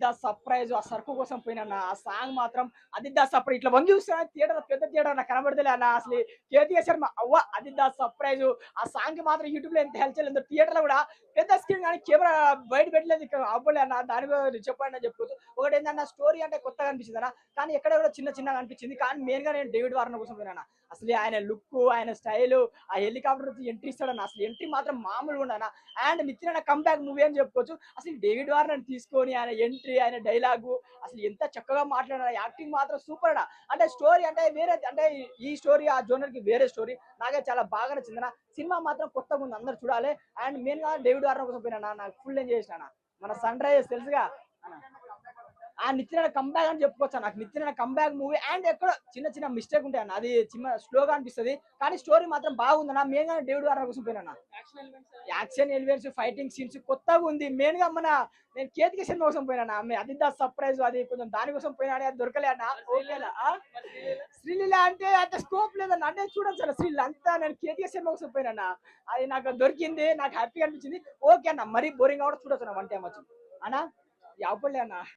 The surprise ఆ సరుకు కోసం పోయినా ఆ సాంగ్ మాత్రం అది ద సర్ప్రైజ్ ఇట్లా వంగి చూస్తున్నా థియేటర్ పెద్ద థియేటర్ నాకు కనబడతలే అన్న అసలు కేటీఆర్ శర్మ అవ్వ ఆదిత్య సర్ప్రైజ్ ఆ సాంగ్కి మాత్రం యూట్యూబ్లో ఎంత హెల్ప్ చేయలేదు. థియేటర్లో కూడా పెద్ద స్క్రీన్ కానీ కెమెరా బయట పెట్టలేదు అవ్వలే అన్న. దాని చెప్పండి అని చెప్పుకోవచ్చు ఒకటి ఏంటన్నా స్టోరీ అంటే కొత్తగా అనిపించింది అన్న కానీ ఎక్కడ కూడా చిన్న చిన్నగా అనిపించింది. కానీ మెయిన్గా నేను డేవిడ్ వార్నర్ కోసం పోయినా అసలు ఆయన లుక్ ఆయన స్టైల్ ఆ హెలికాప్టర్ ఎంట్రీ ఇస్తాడన్న. అసలు ఎంట్రీ మాత్రం మామూలుగా ఉండనా అండ్ నిత్యన కంబ్యాక్ మూవీ అని చెప్పుకోవచ్చు. అసలు డేవిడ్ వార్నర్ తీసుకొని ఆయన ఎంట్రీ ఆయన డైలాగు అసలు ఎంత చక్కగా మాట్లాడారు. యాక్టింగ్ మాత్రం సూపర్ అన్న. అంటే స్టోరీ అంటే వేరే అంటే ఈ స్టోరీ ఆ జోనర్కి వేరే స్టోరీ నాకే చాలా బాగా నచ్చింది సినిమా మాత్రం కొత్తగా ఉంది అందరు చూడాలి. అండ్ మెయిన్గా డేవిడ్ వార్నర్ కోసం పోయినా నాకు ఫుల్ ఎంజాయ్ చేసిన మన సన్ రైజర్స్ తెలుసుగా? ఆ నిత్యన కంబ్యాక్ అని చెప్పుకోవచ్చు? నాకు నిత్యన కంబ్యాక్ మూవీ అండ్ ఎక్కడ చిన్న చిన్న మిస్టేక్ ఉంటాయి అన్న. అది చిన్న స్లోగా అనిపిస్తుంది. కానీ స్టోరీ మాత్రం బాగుందన్న మెయిన్గా డేవిడ్ వార్నర్ కోసం పోయినా యాక్షన్ ఎలిమెంట్స్ ఫైటింగ్ సీన్స్ కొత్తగా ఉంది. మెయిన్గా మన నేను కేతికి సినిమా కోసం పోయినా ఆమె అది దా సర్ప్రైజ్ అది కొంచెం దానికోసం పోయినా దొరకలే అన్న. ఓకేలా? శ్రీలీల? అంటే అంత స్కోప్ లేదన్న అంటే చూడొచ్చు అన్న శ్రీలీల అంతా నేను కేతికి సినిమా కోసం పోయినా అది నాకు దొరికింది. నాకు హ్యాపీగా అనిపించింది. ఓకే అన్న. మరీ బోరింగ్ కూడా చూడొచ్చు అన్న. వన్ టైం వచ్చి. అన్న? యాపలే అన్న.